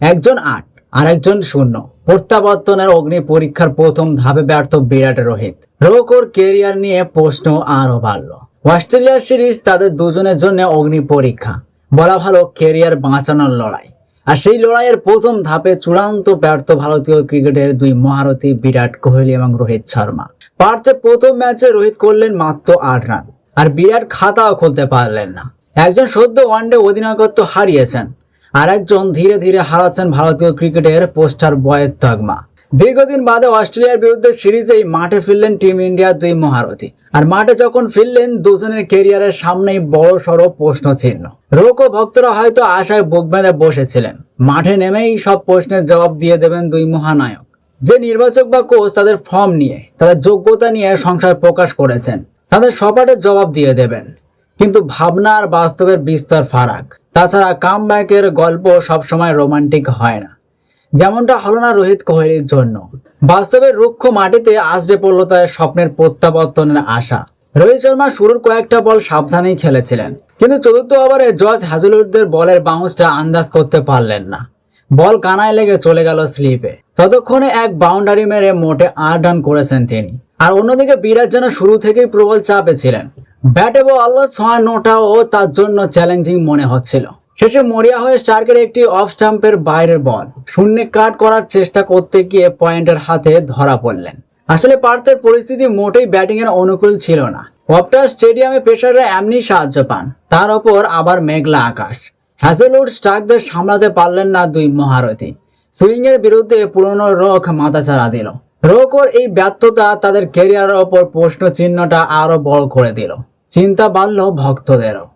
একজন আট আর একজন শূন্য। প্রত্যাবর্তনের অগ্নি পরীক্ষার প্রথম ধাপে ব্যর্থ বিরাট রোহিত। রোকোর কেরিয়ার নিয়ে প্রশ্ন আরও বাড়ল। অস্ট্রেলিয়ার সিরিজ তাদের দুজনের জন্য অগ্নি পরীক্ষা। বলা ভালো, কেরিয়ার বাঁচানোর লড়াই। আর সেই লড়াইয়ের প্রথম ধাপে চূড়ান্ত ব্যর্থ ভারতীয় ক্রিকেটের দুই মহারথী বিরাট কোহলি এবং রোহিত শর্মা। পার্থে প্রথম ম্যাচে রোহিত করলেন মাত্র আট রান। আর বিরাট খাতাও খুলতে পারলেন না। একজন সদ্য ওয়ানডে অধিনায়কত্ব হারিয়েছেন। আর একজন ধীরে ধীরে হারাচ্ছেন ভারতীয় ক্রিকেটের পোস্টার বয়ের তগমা। দীর্ঘদিন বাদে অস্ট্রেলিয়ার বিরুদ্ধে সিরিজেই মাঠে ফিরলেন টিম ইন্ডিয়ার দুই মহারথী। আর মাঠে যখন ফিরলেন, দুজনের কেরিয়ারের সামনেই বড় সড় প্রশ্ন চিহ্ন রোক ভক্তরা হয়তো আশায় বুক বেঁধে বসেছিলেন। মাঠে নেমেই সব প্রশ্নের জবাব দিয়ে দেবেন দুই মহানায়ক। যে নির্বাচক বা কোচ তাদের ফর্ম নিয়ে, তাদের যোগ্যতা নিয়ে সংশয় প্রকাশ করেছেন। তাদের সপাটের জবাব দিয়ে দেবেন। কিন্তু ভাবনা আর বাস্তবের বিস্তর ফারাক। তাছাড়া কামব্যাকের গল্প সবসময় রোমান্টিক হয় না। যেমনটা হলো না রোহিত কোহলির জন্য। বাস্তবের রুক্ষ মাটিতে আছড়ে পড়ল তার স্বপ্নের প্রত্যাবর্তনের আশা। রোহিত শর্মা শুরুর কয়েকটা বল সাবধানেই খেলেছিলেন। কিন্তু চতুর্থ ওভারে জর্জ হ্যাজলুডদের বলের বাউন্সটা আন্দাজ করতে পারলেন না। বল কানায় লেগে চলে গেল স্লিপে। ততক্ষণে এক বাউন্ডারি মেরে মোটে আট রান করেছেন তিনি। আর অন্যদিকে বিরাট যেন শুরু থেকেই প্রবল চাপে ছিলেন। ব্যাটে বল ছয়ান্নটাও তার জন্য চ্যালেঞ্জিং মনে হচ্ছিল। শেষে মরিয়া হয়ে স্টার্কের একটি অফ স্টাম্পের বাইরের বল শূন্যে কাট করার চেষ্টা করতে গিয়ে পয়েন্টের হাতে ধরা পড়লেন। আসলে পার্থের পরিস্থিতি মোটেই ব্যাটিং এর অনুকূল ছিল না। অপটা স্টেডিয়ামে পেশাররা এমনি সাহায্য পান। তার ওপর আবার মেঘলা আকাশ। হ্যাজেলউড স্টার্কদের সামলাতে পারলেন না দুই মহারথী। সুইং এর বিরুদ্ধে পুরনো রক মাথাচাড়া দিল। রোকোর এই ব্যর্থতা তাদের ক্যারিয়ারের ওপর প্রশ্ন চিহ্নটা আরও বড় করে দিল। চিন্তা বাড়ল ভক্তদেরও।